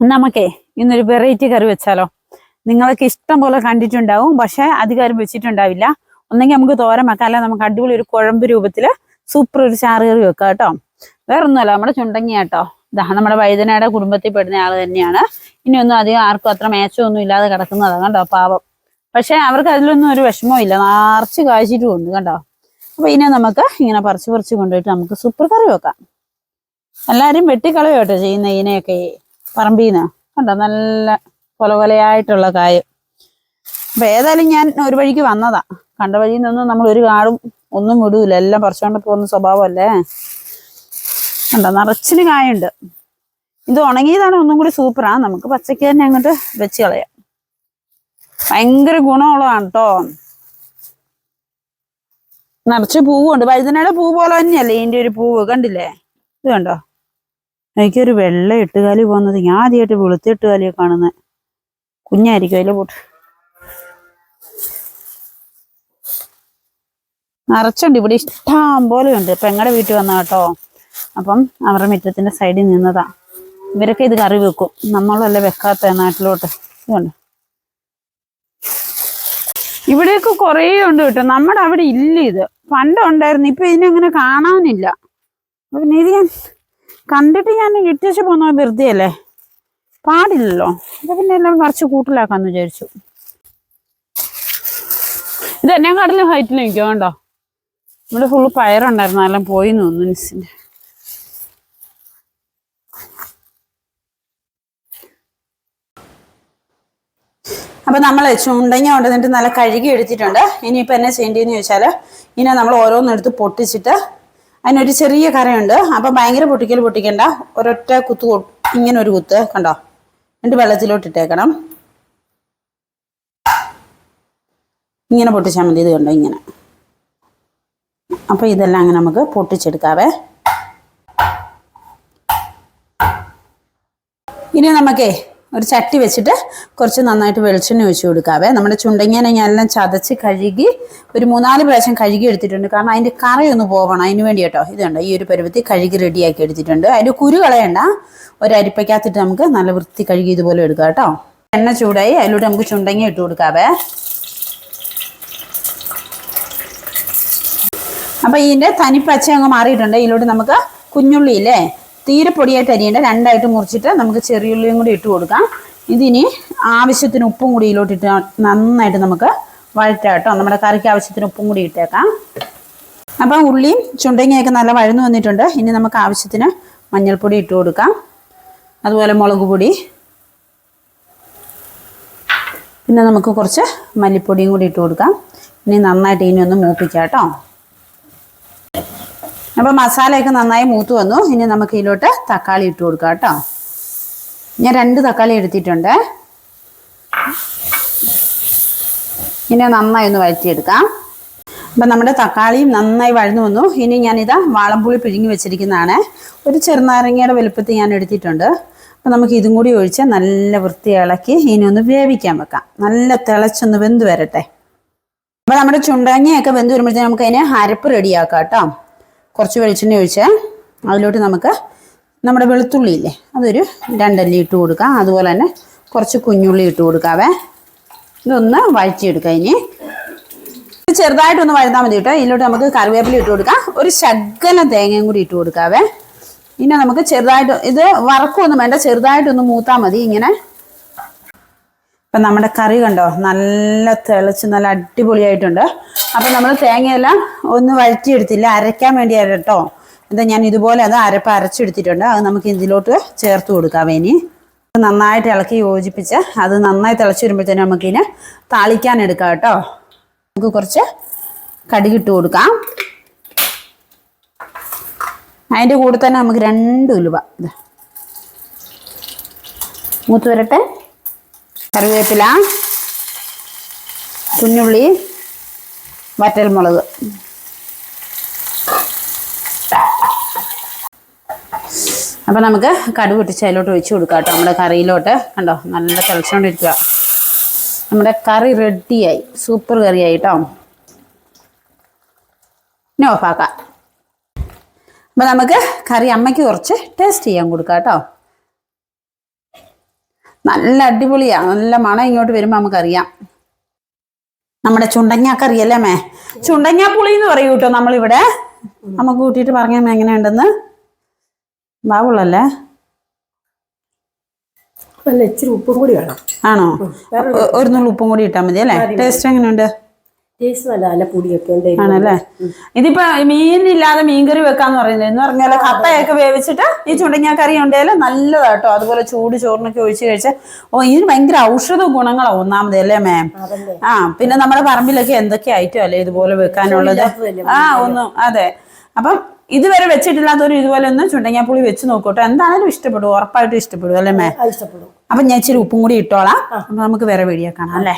നമുക്കേ ഇന്നൊരു വെറൈറ്റി കറി വെച്ചാലോ. നിങ്ങൾക്ക് ഇഷ്ടം പോലെ കണ്ടിട്ടുണ്ടാവും പക്ഷെ അധികാരം വെച്ചിട്ടുണ്ടാവില്ല. ഒന്നെങ്കിൽ നമുക്ക് തോരൻ വെക്കാം അല്ല നമുക്ക് അടിപൊളി ഒരു കുഴമ്പ് രൂപത്തിൽ സൂപ്പർ ഒരു ചാറ് കറി വെക്കാം കേട്ടോ. വേറെ ഒന്നുമല്ല നമ്മുടെ ചുണ്ടങ്ങി കേട്ടോ. ഇതാ നമ്മുടെ വൈദ്യനയുടെ കുടുംബത്തിൽ പെടുന്ന ആൾ തന്നെയാണ്. ഇനിയൊന്നും അധികം ആർക്കും അത്ര മേച്ചമൊന്നും ഇല്ലാതെ കിടക്കുന്നതാണ് കണ്ടോ പാവം. പക്ഷെ അവർക്ക് അതിലൊന്നും ഒരു വിഷമവും ഇല്ല നിറച്ച് കാഴ്ചിട്ടും ഉണ്ട് കണ്ടോ അപ്പൊ ഇനി നമുക്ക് ഇങ്ങനെ പറിച്ചു പറിച്ച് കൊണ്ടുപോയിട്ട് നമുക്ക് സൂപ്പർ കറി വെക്കാം. എല്ലാരും വെട്ടിക്കളയോ കേട്ടോ ചെയ്യുന്ന ഇതിനെയൊക്കെ പറമ്പീന്ന്? കണ്ടോ? നല്ല കൊല കൊലയായിട്ടുള്ള കായ്. അപ്പൊ ഏതായാലും ഞാൻ ഒരു വഴിക്ക് വന്നതാ. കണ്ട വഴിയിൽ നിന്നൊന്നും നമ്മൾ ഒരു കാടും ഒന്നും വിടൂല. എല്ലാം പറിച്ചോണ്ട് പോകുന്ന സ്വഭാവമല്ലേ കണ്ടോ? നിറച്ചിന് കായുണ്ട്. ഇത് ഉണങ്ങിയതാണ് ഒന്നും കൂടി സൂപ്പറാ. നമുക്ക് പച്ചക്ക് തന്നെ അങ്ങോട്ട് വെച്ച് കളയാം. ഭയങ്കര ഗുണമുള്ളതാണ് കേട്ടോ നിറച്ച് പൂവുണ്ട്. വഴുതനയുടെ പൂ പോലെ തന്നെയല്ലേ ഇതിന്റെ ഒരു പൂവ്? കണ്ടില്ലേ? ഇത് കണ്ടോ? എനിക്കൊരു വെള്ള എട്ടുകാലി പോകുന്നത് ഞാൻ ആദ്യമായിട്ട് വെളുത്ത എട്ടുകാലിയെ കാണുന്നത് കുഞ്ഞായിരിക്കും അതിലെ പോട്ട്. നിറച്ചുണ്ട്. ഇവിടെ ഇഷ്ടം പോലെ ഉണ്ട്. പെങ്ങടെ വീട്ടിൽ വന്ന കേട്ടോ? അപ്പം അവരുടെ മുറ്റത്തിന്റെ സൈഡിൽ നിന്നതാ. ഇവരൊക്കെ ഇത് കറി വെക്കും. നമ്മളല്ലേ വെക്കാത്ത നാട്ടിലോട്ട്. ഇതുണ്ട് ഇവിടെയൊക്കെ കുറേ ഉണ്ട് കേട്ടോ. നമ്മുടെ അവിടെ ഇല്ല ഇത്. പണ്ടുണ്ടായിരുന്നു ഇപ്പൊ ഇതിനങ്ങനെ കാണാനില്ല. പിന്നെ ഇത് ഞാൻ കണ്ടിട്ട് ഞാൻ ഇട്ടിച്ച് പോകുന്ന വെറുതെ അല്ലേ പാടില്ലല്ലോ. അപ്പൊ പിന്നെ എല്ലാം കുറച്ച് കൂട്ടിലാക്കാന്ന് വിചാരിച്ചു. ഇത് എന്നെ കടലിൽ ഹൈറ്റിൽ നിൽക്കുക കേട്ടോ ഇവിടെ ഫുള്ള് പയറുണ്ടായിരുന്നു. എല്ലാം പോയി തോന്നുന്നു നിസിന്റെ അപ്പൊ നമ്മൾ ചുണ്ടങ്ങ കൊണ്ടുവന്നിട്ട് നല്ല കഴുകി എടുത്തിട്ടുണ്ട്. ഇനിയിപ്പോ എന്നെ ചെയ്യേണ്ടതെന്ന് ചോദിച്ചാൽ ഇനി നമ്മൾ ഓരോന്നെടുത്ത് പൊട്ടിച്ചിട്ട് അതിനൊരു ചെറിയ കരയുണ്ട്. അപ്പം ഭയങ്കര പൊട്ടിക്കൽ പൊട്ടിക്കണ്ട. ഒരൊറ്റ കുത്ത് ഇങ്ങനെ ഒരു കുത്ത് കണ്ടോ? എന്നിട്ട് വെള്ളത്തിലോട്ട് ഇട്ടേക്കണം ഇങ്ങനെ പൊട്ടിച്ചാൽ മതി. ഇത് കണ്ടോ? ഇങ്ങനെ. അപ്പം ഇതെല്ലാം അങ്ങനെ നമുക്ക് പൊട്ടിച്ചെടുക്കാവേ. ഇനി നമുക്കേ ഒരു ചട്ടി വെച്ചിട്ട് കുറച്ച് നന്നായിട്ട് വെളിച്ചെണ്ണ ഒഴിച്ച് കൊടുക്കാവേ. നമ്മുടെ ചുണ്ടങ്ങേനെ ഞാനെല്ലാം ചതച്ച് കഴുകി ഒരു മൂന്നാൽ പ്രാവശ്യം കഴുകി എടുത്തിട്ടുണ്ട്. കാരണം അതിന്റെ കറയൊന്ന് പോകണം. അതിന് വേണ്ടി കേട്ടോ. ഇത് കണ്ടോ? ഈ ഒരു പരുവത്തി കഴുകി റെഡിയാക്കി എടുത്തിട്ടുണ്ട്. അതിന്റെ കുരു കളയണ്ട. ഒരു അരിപ്പയ്ക്കകത്തിട്ട് നമുക്ക് നല്ല വൃത്തി കഴുകി ഇതുപോലെ എടുക്കാം കേട്ടോ. എണ്ണ ചൂടായി അതിലൂടെ നമുക്ക് ചുണ്ടങ്ങ ഇട്ട് കൊടുക്കാവേ. അപ്പോൾ ഇതിന്റെ തനിപ്പച്ച അങ്ങ് മാറിയിട്ടുണ്ട്. ഇതിലൂടെ നമുക്ക് കുഞ്ഞുള്ളി ഇല്ലേ? തീരെ പൊടിയായിട്ട് അരിയേണ്ട രണ്ടായിട്ട് മുറിച്ചിട്ട് നമുക്ക് ചെറിയുള്ളിയും കൂടി ഇട്ട് കൊടുക്കാം. ഇതിനി ആവശ്യത്തിന് ഉപ്പും കൂടി ഇതിലോട്ടിട്ട് നന്നായിട്ട് നമുക്ക് വഴറ്റാം കേട്ടോ. നമ്മുടെ കറിക്ക് ആവശ്യത്തിന് ഉപ്പും കൂടി ഇട്ടേക്കാം. അപ്പം ഉള്ളിയും ചുണ്ടങ്ങയൊക്കെ നല്ല വഴന്നു വന്നിട്ടുണ്ട്. ഇനി നമുക്ക് ആവശ്യത്തിന് മഞ്ഞൾപ്പൊടി ഇട്ട് കൊടുക്കാം. അതുപോലെ മുളക് പൊടി. പിന്നെ നമുക്ക് കുറച്ച് മല്ലിപ്പൊടിയും കൂടി ഇട്ട് കൊടുക്കാം. ഇനി നന്നായിട്ട് ഇനി ഒന്ന് മൂപ്പിക്കാം കേട്ടോ. അപ്പോൾ മസാലയൊക്കെ നന്നായി മൂത്ത് വന്നു. ഇനി നമുക്ക് ഇതിലോട്ട് തക്കാളി ഇട്ട് കൊടുക്കാം കേട്ടോ. ഞാൻ രണ്ട് തക്കാളി എടുത്തിട്ടുണ്ട്. ഇനി നന്നായി ഒന്ന് വഴറ്റിയെടുക്കാം. അപ്പം നമ്മുടെ തക്കാളിയും നന്നായി വഴന്നു വന്നു. ഇനി ഞാനിതാ വാളംപുളി പിഴുങ്ങി വെച്ചിരിക്കുന്നതാണ്. ഒരു ചെറുനാരങ്ങയുടെ വലുപ്പത്തിൽ ഞാൻ എടുത്തിട്ടുണ്ട്. അപ്പം നമുക്ക് ഇതും കൂടി ഒഴിച്ച് നല്ല വൃത്തി ഇളക്കി ഇനി ഒന്ന് വേവിക്കാൻ വെക്കാം. നല്ല തിളച്ചൊന്ന് വെന്ത് വരട്ടെ. അപ്പം നമ്മുടെ ചുണ്ടങ്ങയൊക്കെ വെന്ത് വരുമ്പോഴത്തേക്കും നമുക്ക് അതിനെ അരപ്പ് റെഡിയാക്കാം കേട്ടോ. കുറച്ച് വെളിച്ചെണ്ണ ഒഴിച്ച് അതിലോട്ട് നമുക്ക് നമ്മുടെ വെളുത്തുള്ളി ഇല്ലേ അതൊരു രണ്ടല്ലി ഇട്ട് കൊടുക്കാം. അതുപോലെ തന്നെ കുറച്ച് കുഞ്ഞുള്ളി ഇട്ട് കൊടുക്കാവേ. ഇതൊന്ന് വഴറ്റിയെടുക്കാം ഇനി. ചെറുതായിട്ടൊന്ന് വഴുതാൽ മതി കേട്ടോ. ഇതിലോട്ട് നമുക്ക് കറിവേപ്പില ഇട്ട് കൊടുക്കാം. ഒരു ശകലം തേങ്ങയും കൂടി ഇട്ട് കൊടുക്കാവേ. ഇനി നമുക്ക് ചെറുതായിട്ട് ഇത് വറക്കൊന്നും വേണ്ട ചെറുതായിട്ടൊന്ന് മൂത്താൽ മതി ഇങ്ങനെ. ഇപ്പം നമ്മുടെ കറി കണ്ടോ? നല്ല തിളച്ച് നല്ല അടിപൊളിയായിട്ടുണ്ട്. അപ്പം നമ്മൾ തേങ്ങയെല്ലാം ഒന്ന് വഴറ്റിയെടുത്തില്ല അരയ്ക്കാൻ വേണ്ടി അരട്ടോ എന്താ ഞാൻ ഇതുപോലെ അത് അരപ്പ് അരച്ചെടുത്തിട്ടുണ്ട്. അത് നമുക്ക് ഇതിലോട്ട് ചേർത്ത് കൊടുക്കാം ഇനി. നന്നായിട്ട് ഇളക്കി യോജിപ്പിച്ച് അത് നന്നായി തിളച്ച് വരുമ്പോഴത്തേനും നമുക്കിതിനെ താളിക്കാൻ എടുക്കാം കേട്ടോ. നമുക്ക് കുറച്ച് കടുകിട്ട് കൊടുക്കാം. അതിന്റെ കൂടെ തന്നെ നമുക്ക് രണ്ട് ഉലുവ. ഇത് മൂത്ത് വരട്ടെ. കറിവേപ്പില കുഞ്ഞുള്ളി വറ്റൽമുളക്. അപ്പം നമുക്ക് കടുക് പൊട്ടിച്ച് അതിലോട്ട് ഒഴിച്ചു കൊടുക്കാം കേട്ടോ. നമ്മുടെ കറിയിലോട്ട് കണ്ടോ നല്ല തിളച്ചുകൊണ്ടിരിക്കുക നമ്മുടെ കറി റെഡിയായി സൂപ്പർ കറിയായി കേട്ടോ. ഇനി ഓഫാക്കാം അപ്പം നമുക്ക് കറി അമ്മയ്ക്ക് കുറച്ച് ടേസ്റ്റ് ചെയ്യാൻ കൊടുക്കാം കേട്ടോ. നല്ല അടിപൊളിയാണ് നല്ല മണം ഇങ്ങോട്ട് വരുമ്പോൾ നമുക്കറിയാം. നമ്മുടെ ചുണ്ടങ്ങാക്കറിയല്ലേ മേ? ചുണ്ടങ്ങാ പുളി എന്ന് പറയൂ കേട്ടോ നമ്മളിവിടെ. നമുക്ക് കൂട്ടിയിട്ട് പറഞ്ഞാൽ എങ്ങനെയുണ്ടെന്ന്? ബാവുള്ളല്ലേ ഇച്ചിരി ഉപ്പും കൂടി വേണം. ആണോ? ഒരു നുള്ളു ഉപ്പും കൂടി ഇട്ടാൽ മതി അല്ലേ? ടേസ്റ്റ് എങ്ങനെയുണ്ട്? ആണല്ലേ? ഇതിപ്പോ മീനില്ലാതെ മീൻകറി വെക്കാന്ന് പറയുന്നത് എന്ന് പറഞ്ഞാൽ കപ്പയൊക്കെ വേവിച്ചിട്ട് ഈ ചുണ്ടങ്ങാ കറി ഉണ്ടെങ്കിൽ നല്ലതാട്ടോ. അതുപോലെ ചൂട് ചോറിനൊക്കെ ഒഴിച്ചു കഴിച്ച്. ഓ ഇതിന് ഭയങ്കര ഔഷധ ഗുണങ്ങളാ ഒന്നാമത് അല്ലേ മാം ആ പിന്നെ നമ്മുടെ പറമ്പിലൊക്കെ എന്തൊക്കെ ആയിട്ടോ അല്ലേ ഇതുപോലെ വെക്കാനുള്ളത്? ആ ഒന്നും അതെ. അപ്പം ഇതുവരെ വെച്ചിട്ടില്ലാത്തൊരു ഇതുപോലെ ഒന്ന് ചുണ്ടങ്ങാപ്പുളി വെച്ച് നോക്കൂട്ടോ. എന്തായാലും ഇഷ്ടപ്പെടും ഉറപ്പായിട്ടും ഇഷ്ടപ്പെടും അല്ലേ മേ ഇഷ്ടപ്പെടും. അപ്പൊ ഞാൻ ഇച്ചിരി ഉപ്പും കൂടി ഇട്ടോളാം. അപ്പം നമുക്ക് വേറെ വീഡിയോ കാണാം അല്ലേ?